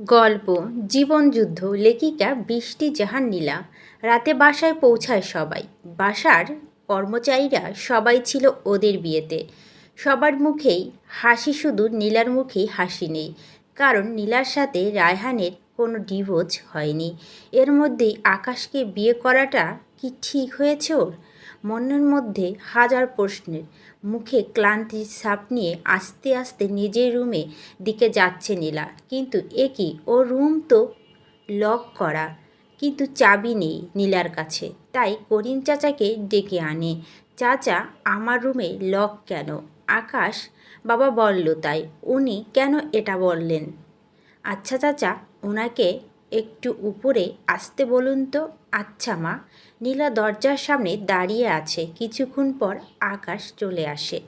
গল্প জীবনযুদ্ধ লেখিকা, বৃষ্টি, জাহান নীলা। রাতে বাসায় পৌঁছায় সবাই। বাসার কর্মচারীরা সবাই ছিল ওদের বিয়েতে। সবার মুখেই হাসি, শুধু নীলার মুখেই হাসি নেই। কারণ নীলার সাথে রায়হানের কোনো ডিভোর্স হয়নি। এর মধ্যেই আকাশকে বিয়ে করাটা কি ঠিক হয়েছে ওর? মনের মধ্যে হাজার প্রশ্নের। মুখে ক্লান্তির ছাপ নিয়ে আস্তে আস্তে নিজের রুমে দিকে যাচ্ছে নীলা। কিন্তু এ কি? ও রুম তো লক করা। কিন্তু চাবি নেই নীলার কাছে। তাই করিম চাচাকে ডেকে আনে। চাচা, আমার রুমে লক কেন? আকাশ বাবা বলল তাই। উনি কেন এটা বললেন? আচ্ছা চাচা ওনাকে একটু উপরে আসতে বলুন তো। আচ্ছা মা। নীলা দরজার সামনে দাঁড়িয়ে আছে। কিছুক্ষণ পর আকাশ চলে আসে।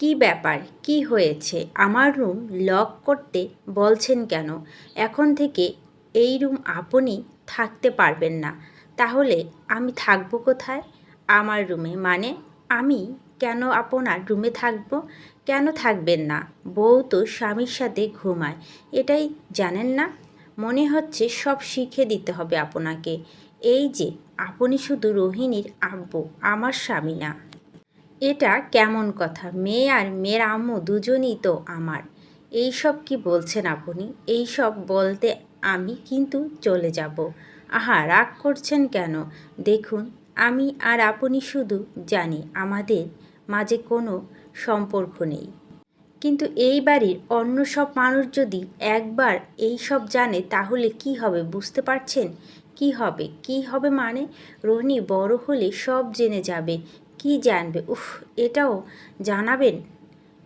কি ব্যাপার? কি হয়েছে? আমার রুম লক করতে বলছেন কেন? এখন থেকে এই রুম আপনি থাকতে পারবেন না। তাহলে আমি থাকব কোথায়? আমার রুমে। মানে আমি কেন আপনার রুমে থাকব? কেন থাকবেন না? বউ তো স্বামীর সাথে ঘুমায়। এটাই জানেন না? মনে হচ্ছে সব শিখে দিতে হবে আপনাকে। এই যে, আপনি শুধু রোহিণীর আব্বু, আমার স্বামী না। এটা কেমন কথা, মেয়ে আর মেয়ের আম্মু দুজনই তো আমার। এই সব কি বলছেন আপনি? এই সব বলতে আমি কিন্তু চলে যাব। আহা, রাগ করছেন কেন? দেখুন, আমি আর আপনি শুধু জানি আমাদের মাঝে কোনো সম্পর্ক নেই। কিন্তু এই বাড়ির অন্য সব মানুষ যদি একবার এই সব জানে, তাহলে কি হবে বুঝতে পারছেন? কি হবে? কি হবে মানে? রোহিণী বড় হলে সব জেনে যাবে। কি জানবে? উফ, এটাও জানাবেন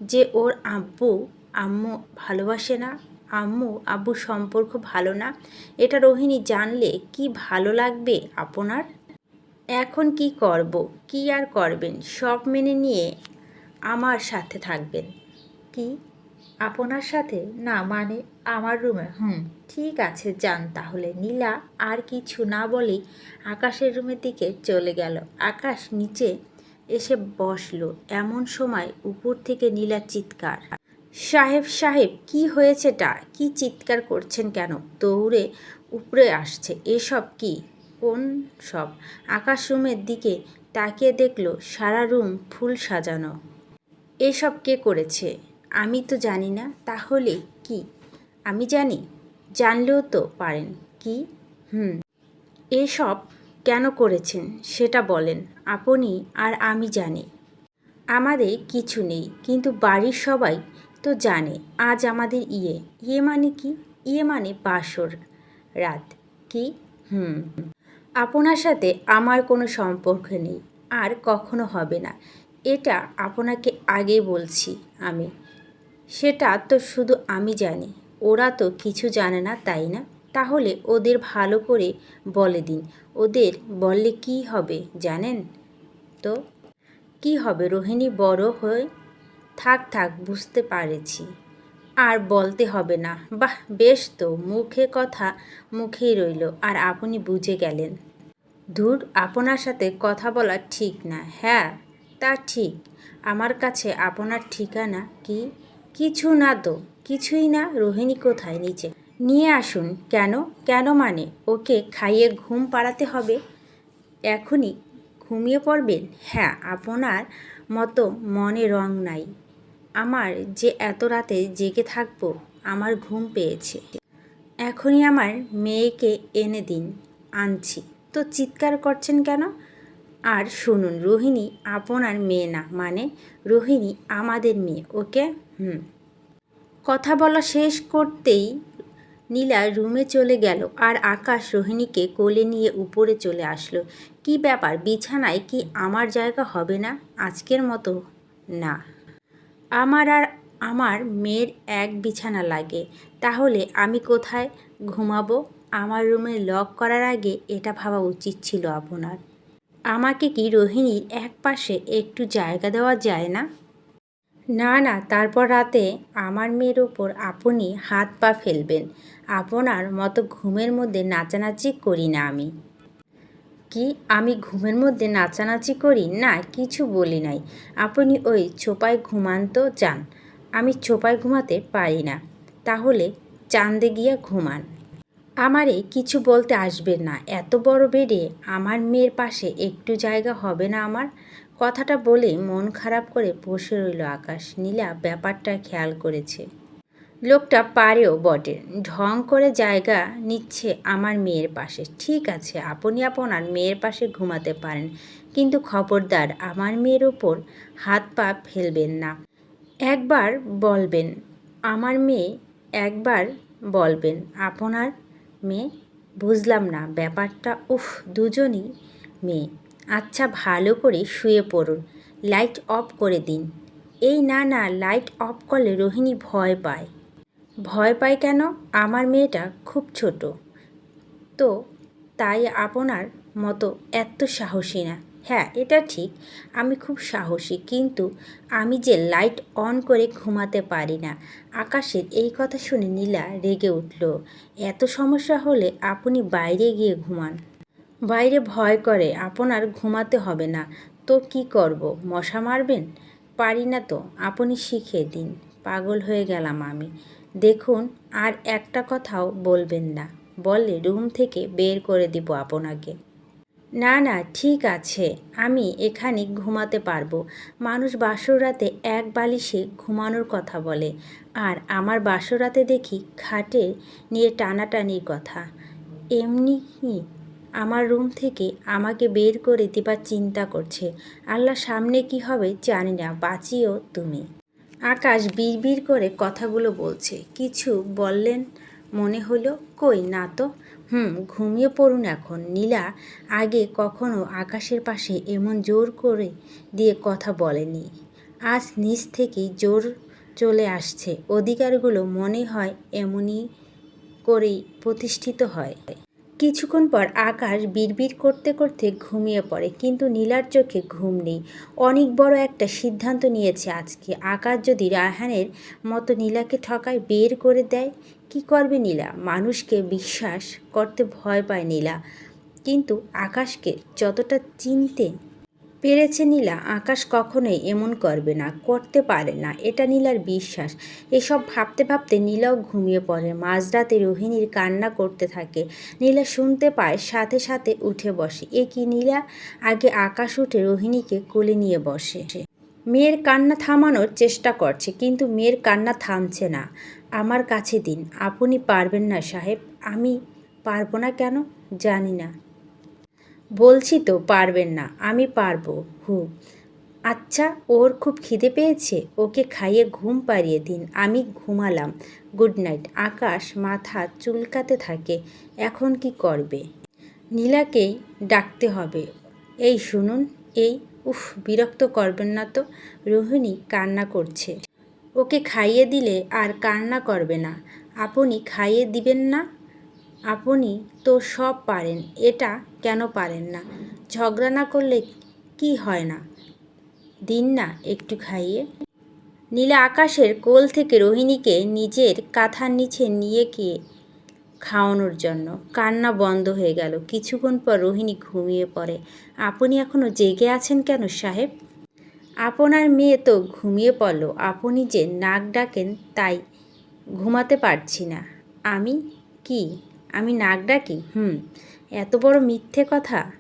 যে ওর আব্বু, আম্মু ভালোবাসে না? আম্মু আব্বু সম্পর্ক ভালো না? এটা রোহিণী জানলে কি ভালো লাগবে আপনার? এখন কি করব? কি আর করবেন? সব মেনে নিয়ে আমার সাথে থাকবেন। কি? আপনার সাথে? না মানে আমার রুমে। হুম, ঠিক আছে, যান তাহলে। নীলা আর কিছু না বলেই আকাশের রুমের দিকে চলে গেল। আকাশ নিচে এসে বসল। এমন সময় উপর থেকে নীলা চিৎকার। সাহেব সাহেব, কি হয়েছেটা? কি চিৎকার করছেন কেন? দৌড়ে উপরে আসছে। এসব কি? কোন সব? আকাশ রুমের দিকে তাকিয়ে দেখল সারা রুম ফুল সাজানো। এসব কে করেছে? আমি তো জানি না, তাহলে কি? আমি জানি, জানলেও তো পারেন। কি? হুম। এসব কেন করেছেন, সেটা বলেন। আপনি আর আমি জানি। আমাদের কিছু নেই, কিন্তু বাড়ির সবাই তো জানে, আজ আমাদের ইয়ে। ইয়ে মানে কি? ইয়ে মানে বাসর রাত। কি? হুম। আপনার সাথে আমার কোনো সম্পর্ক নেই, আর কখনো হবে না। এটা আপনাকে আগেই বলছি আমি। সেটা তো শুধু আমি জানি। ওরা তো কিছু জানে না, তাই না? তাহলে ওদের ভালো করে বলে দিন। ওদের বললে কি হবে জানেন? তো কি হবে রোহিণী বড় হয়ে থাক থাক বুঝতে পারেছি। আর বলতে হবে না। বাহ, বেশ তো, মুখে কথা মুখেই রইল। আর আপনি বুঝে গেলেন। ধুর, আপনার সাথে কথা বলা ঠিক না। হ্যাঁ তা ঠিক। আমার কাছে আপনার ঠিকানা কি? কিছু না তো, কিছুই না, রোহিণী কোথায় নিচে? নিয়ে আসুন, কেন কেন মানে? ওকে খাইয়ে ঘুম পাড়াতে হবে? এখনই ঘুমিয়ে পড়বেন? হ্যাঁ আপনার মতো মনে রং নাই। আমার যে এত রাতে জেগে থাকব, আমার ঘুম পেয়েছে। এখনই আমার মেয়েকে এনে দিন, আনছি। তো চিৎকার করছেন কেন? আর শুনুন, রোহিণী আপনার মেয়ে না মানে রোহিণী আমাদের মেয়ে, ওকে? হুম কথা বলা শেষ করতেই নীলা রুমে চলে গেল আর আকাশ রোহিণীকে কোলে নিয়ে উপরে চলে আসলো। কি ব্যাপার, বিছানায় কি আমার জায়গা হবে না? আজকের মতো না। আমার আর আমার মেয়ের এক বিছানা লাগে। তাহলে আমি কোথায় ঘুমাবো? আমার রুমে লক করার আগে এটা ভাবা উচিত ছিল আপনার। আমাকে কি রোহিণীর এক পাশে একটু জায়গা দেওয়া যায় না? না না, তারপর রাতে আমার মেয়ের ওপর আপনি হাত পা ফেলবেন। আপনার মতো ঘুমের মধ্যে নাচানাচি করি না আমি। কি, আমি ঘুমের মধ্যে নাচানাচি করি? না, কিছু বলি নাই। আপনি ওই ছোপায় ঘুমান তো চান আমি ছোপায় ঘুমাতে পারি না। তাহলে চাঁদে গিয়া ঘুমান। আমারে কিছু বলতে আসবেন না। এত বড় বেডে আমার মেয়ের পাশে একটু জায়গা হবে না আমার? কথাটা বলে মন খারাপ করে বসে রইল আকাশ। নীলা ব্যাপারটা খেয়াল করেছে। লোকটা পারেও বটে। ঢং করে জায়গা নিচ্ছে আমার মেয়ের পাশে। ঠিক আছে, আপনি আপনার মেয়ের পাশে ঘুমাতে পারেন, কিন্তু খবরদার, আমার মেয়ের ওপর হাত পা ফেলবেন না। একবার বলবেন, আমার মেয়ে একবার বলবেন, আপনার মেয়ে? বুঝলাম না। ব্যাপারটা, উফ, দুজনই মেয়ে। আচ্ছা ভালো করে শুয়ে পড়ুন। লাইট অফ করে দিন। এই না না, লাইট অফ করলে রোহিণী ভয় পায়। ভয় পায় কেন? আমার মেয়েটা খুব ছোট। তো তাই আপনার মতো এত সাহসী না। হ্যাঁ এটা ঠিক, আমি খুব সাহসী, কিন্তু আমি যে লাইট অন করে ঘুমাতে পারি না। আকাশের এই কথা শুনে নীলা রেগে উঠল। এত সমস্যা হলে আপনি বাইরে গিয়ে ঘুমান। বাইরে ভয় করে, আপনার ঘুমাতে হবে না, তো কি করব, মশা মারবেন? পারি না তো, আপনি শিখিয়ে দিন। পাগল হয়ে গেলাম আমি। দেখুন, আর একটা কথাও বলবেন না। বললে রুম থেকে বের করে দিব আপনাকে। না না, ঠিক আছে, আমি এখানে ঘুমাতে পারব। মানুষ বাসরাতে এক বালিশে ঘুমানোর কথা বলে, আর আমার বাসরাতে দেখি খাটে নিয়ে টানাটানির কথা। এমনি আমার রুম থেকে আমাকে বের করে দিবার চিন্তা করছে। আল্লাহ সামনে কি হবে জানি না, বাঁচিও তুমি। আকাশ বিড়বিড় করে কথাগুলো বলছে। কিছু বললেন, মনে হলো, কই, না তো। হুম, ঘুমিয়ে পড়ুন এখন। নীলা আগে কখনো আকাশের পাশে এমন জোর করে দিয়ে কথা বলেনি। আজ নিজ থেকে জোর চলে আসছে। অধিকারগুলো মনে হয় এমনই করেই প্রতিষ্ঠিত হয়। কিছুক্ষণ পর আকাশ বিড়বিড় করতে করতে ঘুমিয়ে পড়ে, কিন্তু নীলার চোখে ঘুম নেই। অনেক বড় একটা সিদ্ধান্ত নিয়েছে আজকে। আকাশ যদি রায়হানের মতো নীলাকে ঠকায়, বের করে দেয়? কি করবে নীলা? মানুষকে বিশ্বাস করতে ভয় পায় নীলা। কিন্তু আকাশকে যতটা চিনতে পেরেছে নীলা, আকাশ কখনোই এমন করবে না, করতে পারে না, এটা নীলার বিশ্বাস। এসব ভাবতে ভাবতে নীলাও ঘুমিয়ে পড়ে। মাঝরাতে রোহিণীর কান্না করতে থাকে। নীলা শুনতে পায়, সাথে সাথে উঠে বসে। এ কি নীলা? আগে আকাশ উঠে রোহিণীকে কোলে নিয়ে বসে। মেয়ের কান্না থামানোর চেষ্টা করছে, কিন্তু মেয়ের কান্না থামছে না। আমার কাছে দিন, আপনি পারবেন না সাহেব। আমি পারব না কেন? জানি না। বলছি তো, পারবেন না। আমি পারব। হু। আচ্ছা ওর খুব খিদে পেয়েছে? ওকে খাইয়ে ঘুম পাড়িয়ে দিন। আমি ঘুমালাম। Good night. আকাশ মাথা চুলকাতে থাকে। এখন কি করবে? নীলাকেই ডাকতে হবে। এই শুনুন, এই, উফ, বিরক্ত করবেন না তো? রোহিণী কান্না করছে। ওকে খাইয়ে দিলে আর কান্না করবে না। আপনি খাইয়ে দিবেন না? আপনি তো সব পারেন, এটা কেন পারেন না? ঝগড়া না করলে কি হয় না? দিন না একটু খাইয়ে। নীলা আকাশের কোল থেকে রোহিণীকে নিজের কাঁথার নিচে নিয়ে গিয়ে খাওয়ানোর জন্য কান্না বন্ধ হয়ে গেল। কিছুক্ষণ পর রোহিণী ঘুমিয়ে পড়ে। আপনি এখনও জেগে আছেন কেন সাহেব? আপনার মেয়ে তো ঘুমিয়ে পড়ল। আপনি যে নাক ডাকেন তাই ঘুমাতে পারছি না। আমি কি আমি নাক ডাকি? হুম। এত বড় মিথ্যে কথা?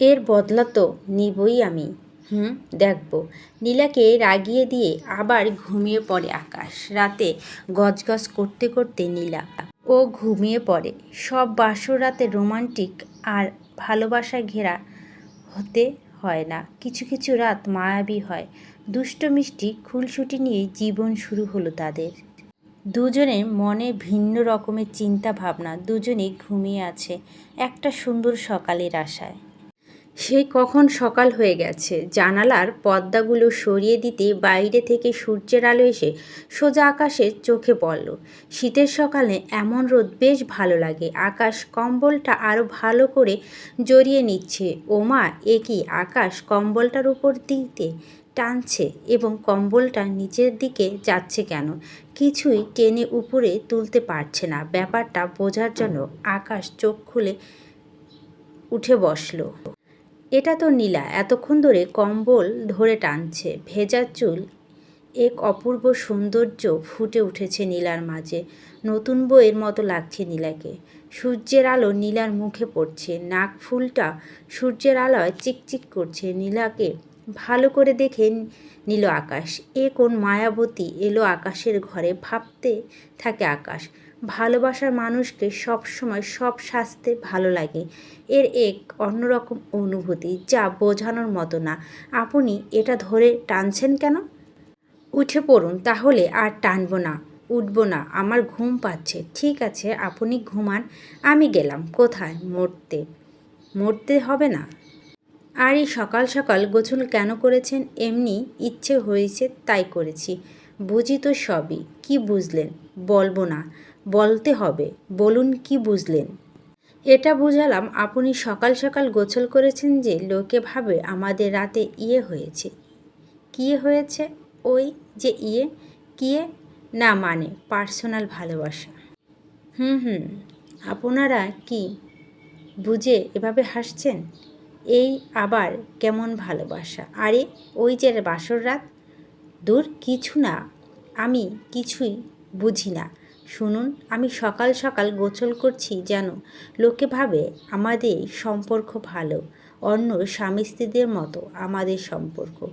এর বদলা তো নিবই আমি। হুম, দেখব। নীলাকে রাগিয়ে দিয়ে আবার ঘুমিয়ে পড়ে আকাশ। রাতে গজগজ করতে করতে নীলা ও ঘুমিয়ে পড়ে। সব বাসর রাতে রোমান্টিক আর ভালোবাসা ঘেরা হতে হয় না। কিছু কিছু রাত মায়াবী হয়। দুষ্ট মিষ্টি খুলসুটি নিয়ে জীবন শুরু হলো তাদের। দুজনের মনে ভিন্ন রকমের চিন্তা ভাবনা দুজনেই ঘুমিয়ে আছে একটা সুন্দর সকালের আশায়। সে কখন সকাল হয়ে গেছে, জানালার পর্দাগুলো সরিয়ে দিতে বাইরে থেকে সূর্যের আলো এসে সোজা আকাশে চোখে পড়ল। শীতের সকালে এমন রোদ বেশ ভালো লাগে, আকাশ কম্বলটা আরও ভালো করে জড়িয়ে নিচ্ছে। ওমা, এ কি আকাশ কম্বলটার উপর দিতে টানছে এবং কম্বলটা নিচের দিকে যাচ্ছে কেন? কিছুই টেনে উপরে তুলতে পারছে না। ব্যাপারটা বোঝার জন্য আকাশ চোখ খুলে উঠে বসল। এটা তো নীলা, এতক্ষণ ধরে কম্বল ধরে টানছে। ভেজা চুল, এক অপূর্ব সৌন্দর্য ফুটে উঠেছে নীলার মাঝে। নতুন বইয়ের মতো লাগছে নীলাকে। সূর্যের আলো নীলার মুখে পড়ছে। নাক ফুলটা সূর্যের আলোয় চিকচিক করছে। নীলাকে ভালো করে দেখে নিল আকাশ। এ কোন মায়াবতী এলো আকাশের ঘরে, ভাবতে থাকে আকাশ। ভালোবাসার মানুষকে সব সময় সব শাস্তে ভালো লাগে। এর এক অন্যরকম অনুভূতি যা বোঝানোর মতো না। আপনি এটা ধরে টানছেন কেন? উঠে পড়ুন, তাহলে আর টানব না, উঠবো না, আমার ঘুম পাচ্ছে। ঠিক আছে, আপনি ঘুমান, আমি গেলাম, কোথায়? মরতে মরতে হবে না। আর এই সকাল সকাল গোছল কেন করেছেন? এমনি ইচ্ছে হয়েছে তাই করেছি। বুঝি তো সবই। কি বুঝলেন? বলব না। বলতে হবে। বলুন কি বুঝলেন? এটা বুঝালাম আপনি সকাল সকাল গোছল করেছেন যে লোকে ভাবে আমাদের রাতে ইয়ে হয়েছে। কি হয়েছে? ওই যে ইয়ে? কিয়ে না মানে পার্সোনাল ভালোবাসা। হুম হুম। আপনারা কি বুঝে এভাবে হাসছেন? এই আবার কেমন ভালোবাসা? আরে, ওই যে বাসর রাত? দূর, কিছু না। আমি কিছুই বুঝি না। শুনুন, আমি সকাল সকাল গোসল করছি যেন। লোকে ভাবে আমাদের সম্পর্ক ভালো, অন্য স্বামী স্ত্রীদের মতো আমাদের সম্পর্ক।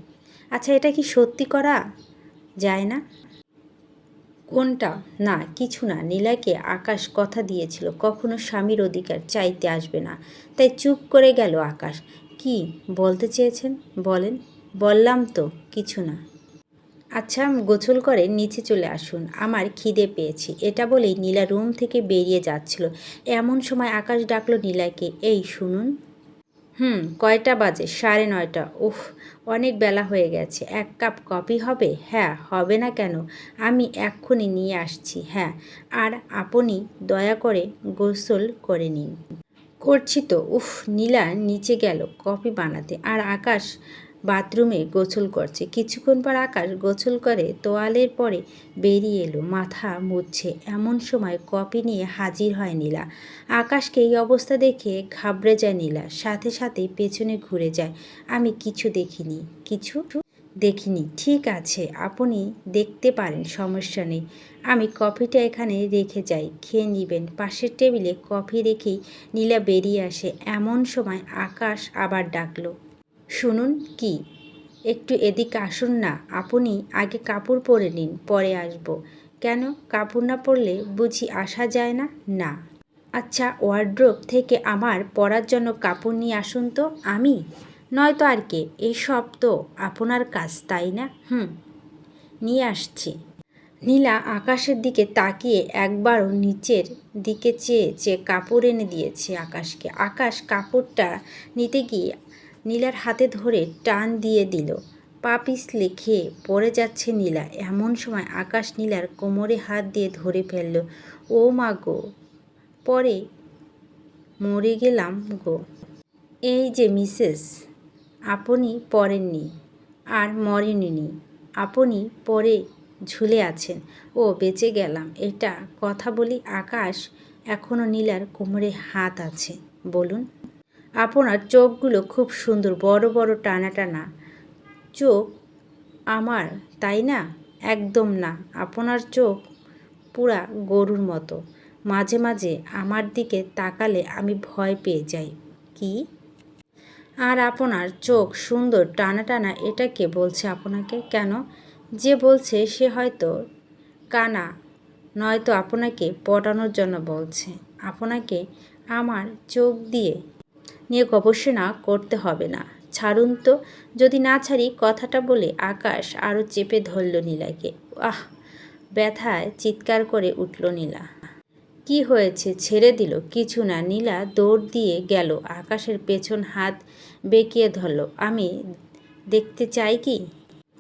আচ্ছা এটা কি সত্যি করা যায় না? কোনটা? না, কিছু না। নীলাকে আকাশ কথা দিয়েছিল, কখনো স্বামীর অধিকার চাইতে আসবে না। তাই চুপ করে গেল আকাশ। কি, বলতে চেয়েছেন? বলেন। বললাম তো, কিছু না। আচ্ছা গোছল করে নিচে চলে আসুন। আমার খিদে পেয়েছি। এটা বলেই নীলা রুম থেকে বেরিয়ে যাচ্ছিল। এমন সময় আকাশ ডাকলো নীলাকে, এই, শুনুন। হুম, কয়টা বাজে? সাড়ে নয়টা। উফ, অনেক বেলা হয়ে গেছে। এক কাপ কফি হবে? হ্যাঁ হবে না কেন? আমি এক্ষুনি নিয়ে আসছি। হ্যাঁ আর আপনি দয়া করে গোসল করে নিন। করছি তো। উফ, নীলা নিচে গেল কফি বানাতে। আর আকাশ বাথরুমে গোসল করছে। কিছুক্ষণ পর আকাশ গোসল করে তোয়ালের পরে বেরিয়ে এলো। মাথা মুছছে। এমন সময় কপি নিয়ে হাজির হয় নীলা। আকাশকে এই অবস্থা দেখে ঘাবড়ে যায় নীলা। সাথে সাথে পেছনে ঘুরে যায়। আমি কিছু দেখিনি। কিছু দেখিনি। ঠিক আছে, আপনি দেখতে পারেন, সমস্যা নেই। আমি কফিটা এখানে রেখে যাই। খেয়ে নেবেন। পাশের টেবিলে কফি রেখেই নীলা বেরিয়ে আসে। এমন সময় আকাশ আবার ডাকলো। শুনুন কি? একটু এদিকে আসুন না, আপনি আগে কাপড় পরে নিন, পরে আসব। কেন? কাপড় না পরলে বুঝি আসা যায় না? না। আচ্ছা ওয়ার্ড্রোপ থেকে আমার পরার জন্য কাপড় নিয়ে আসুন তো, আমি? নয়তো আর কে এইসব তো আপনার কাজ, তাই না? হুম। নিয়ে আসছি। নীলা আকাশের দিকে তাকিয়ে একবারও নিচের দিকে চেয়ে চেয়ে কাপড় এনে দিয়েছে আকাশকে। আকাশ কাপড়টা নিতে গিয়ে নীলার হাতে ধরে টান দিয়ে দিল। পা পিছলে খেয়ে পড়ে যাচ্ছে নীলা। এমন সময় আকাশ নীলার কোমরে হাত দিয়ে ধরে ফেলল। ও মা গো। পরে? মরে গেলাম গো। এই যে মিসেস, আপনি পড়েননি আর মরেননি। আপনি পরে ঝুলে আছেন। ও, বেঁচে গেলাম। এটা কথা বলি আকাশ এখনও নীলার কোমরে হাত আছে। বলুন। আপনার চোখগুলো খুব সুন্দর, বড় বড়, টানা টানা। চোখ আমার, তাই না? একদম না। আপনার চোখ পুরা গরুর মতো। মাঝে মাঝে আমার দিকে তাকালে আমি ভয় পেয়ে যাই। কি? আর আপনার চোখ সুন্দর, টানা টানা, এটা কে বলছে আপনাকে? কেন? যে বলছে সে হয়তো কানা, নয়তো আপনাকে পটানোর জন্য বলছে। আপনাকে আমার চোখ দিয়ে নিয়ে গবেষণা করতে হবে না। ছাড়ুন তো, যদি না ছাড়ি কথাটা বলে আকাশ আরও চেপে ধরল নীলাকে। আহ, ব্যথায় চিৎকার করে উঠল নীলা। কি হয়েছে? ছেড়ে দিল? কিছু না। নীলা দৌড় দিয়ে গেল। আকাশের পেছন হাত বেঁকিয়ে ধরল। আমি দেখতে চাই কি?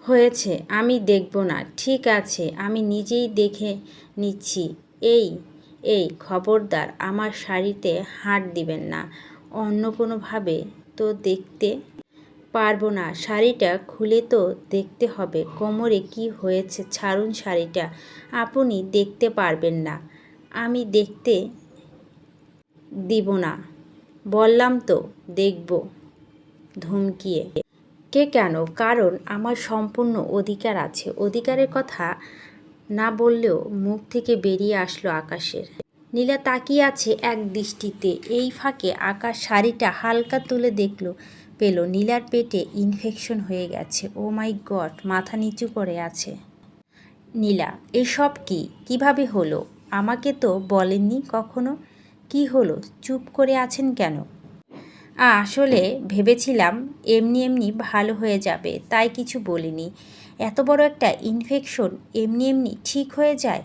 হয়েছে। আমি দেখব না। ঠিক আছে। আমি নিজেই দেখে নিচ্ছি। এই এই, খবরদার। আমার শাড়িতে হাট দিবেন না। অন্য কোনোভাবে তো দেখতে পারব না। শাড়িটা খুলে তো দেখতে হবে। কোমরে কি হয়েছে? ছাড়ুন শাড়িটা। আপনি দেখতে পারবেন না। আমি দেখতে দিব না। বললাম তো, দেখব। ধমকিয়ে। কে কেন? কারণ আমার সম্পূর্ণ অধিকার আছে। অধিকারের কথা না বললেও মুখ থেকে বেরিয়ে আসলো আকাশের। নীলা তাকিয়ে আছে এক দৃষ্টিতে। এই ফাঁকে আকাশ শাড়িটা হালকা তুলে দেখল, পেল নীলার পেটে ইনফেকশন হয়ে গেছে। ও মাই গড মাথা নিচু করে আছে। নীলা, এসব কি? কীভাবে হলো? আমাকে তো বলেননি কখনো। কি হলো? চুপ করে আছেন কেন? আসলে ভেবেছিলাম এমনি এমনি ভালো হয়ে যাবে, তাই কিছু বলিনি। এত বড় একটা ইনফেকশন এমনি এমনি ঠিক হয়ে যায়?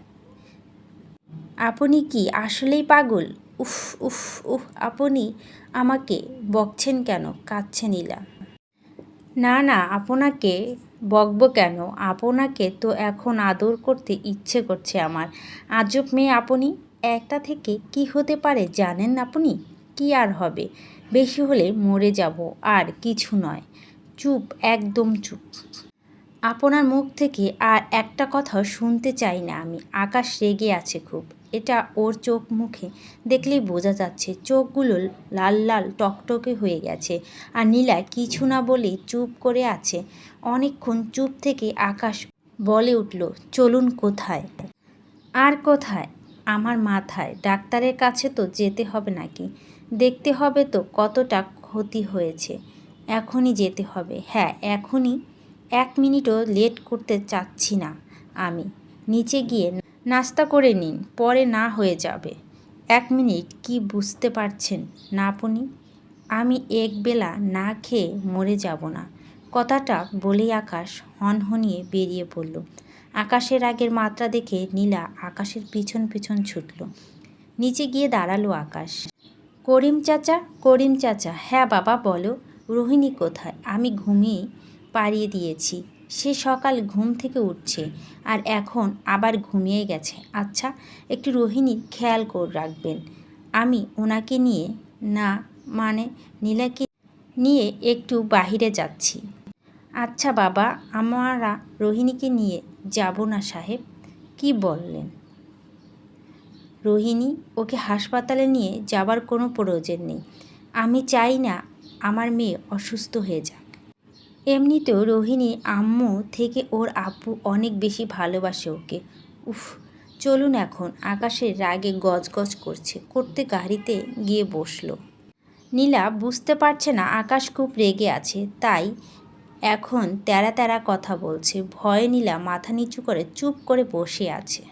আপনি কি আসলেই পাগল? উফ উফ উফ আপনি আমাকে বকছেন কেন? কাঁদছে নীলা। না না, আপনাকে বকব কেন? আপনাকে তো এখন আদর করতে ইচ্ছে করছে আমার। আজব মেয়ে আপনি। একটা থেকে কি হতে পারে জানেন আপনি? কি আর হবে? বেশি হলে মরে যাব, আর কিছু নয়। চুপ, একদম চুপ। আপনার মুখ থেকে আর একটা কথাও শুনতে চাই না আমি। আকাশ রেগে আছে খুব। এটা ওর চোখ মুখে। দেখলেই বোঝা যাচ্ছে চোখগুলো লাল লাল টকটকে হয়ে গেছে। আর নীলা কিছু না বলেই চুপ করে আছে। অনেকক্ষণ চুপ থেকে আকাশ বলে উঠল, চলুন কোথায়? আর কোথায়? আমার মাথায়। ডাক্তারের কাছে তো যেতে হবে নাকি? দেখতে হবে তো কতটা ক্ষতি হয়েছে। এখনই যেতে হবে। হ্যাঁ এখনই। এক মিনিটও লেট করতে চাচ্ছি না আমি। নিচে গিয়ে নাস্তা করে নিন, পরে না হয়ে যাবে। এক মিনিট, কি বুঝতে পারছেন না আপনি আমি একবেলা না খেয়ে মরে যাব না। কথাটা বলেই আকাশ হনহনিয়ে বেরিয়ে পড়ল। আকাশের আগের মাত্রা দেখে নীলা আকাশের পিছন পিছন ছুটল। নিচে গিয়ে দাঁড়াল আকাশ। করিম চাচা করিম চাচা হ্যাঁ বাবা, বলো। রোহিণী কোথায়? আমি ঘুমিয়ে পাড়িয়ে দিয়েছি। সে সকাল ঘুম থেকে উঠছে আর এখন আবার ঘুমিয়ে গেছে। আচ্ছা একটু রোহিণীর খেয়াল করে রাখবেন। আমি ওনাকে নিয়ে, না মানে নীলাকে নিয়ে একটু বাহিরে যাচ্ছি। আচ্ছা বাবা, আমরা রোহিণীকে নিয়ে যাব না সাহেব। কি বললেন? রোহিণী, ওকে হাসপাতালে নিয়ে যাবার কোনো প্রয়োজন নেই। আমি চাই না আমার মেয়ে অসুস্থ হয়ে যাক। এমনিতেও রোহিণী আম্মু থেকে ওর আপু অনেক বেশি ভালোবাসে ওকে। উফ, চলুন এখন, আকাশের রাগে গজগজ করছে, করতে গাড়িতে গিয়ে বসল। নীলা বুঝতে পারছে না, আকাশ খুব রেগে আছে, তাই এখন তেরা তেরা কথা বলছে। ভয়ে নীলা মাথা নিচু করে চুপ করে বসে আছে।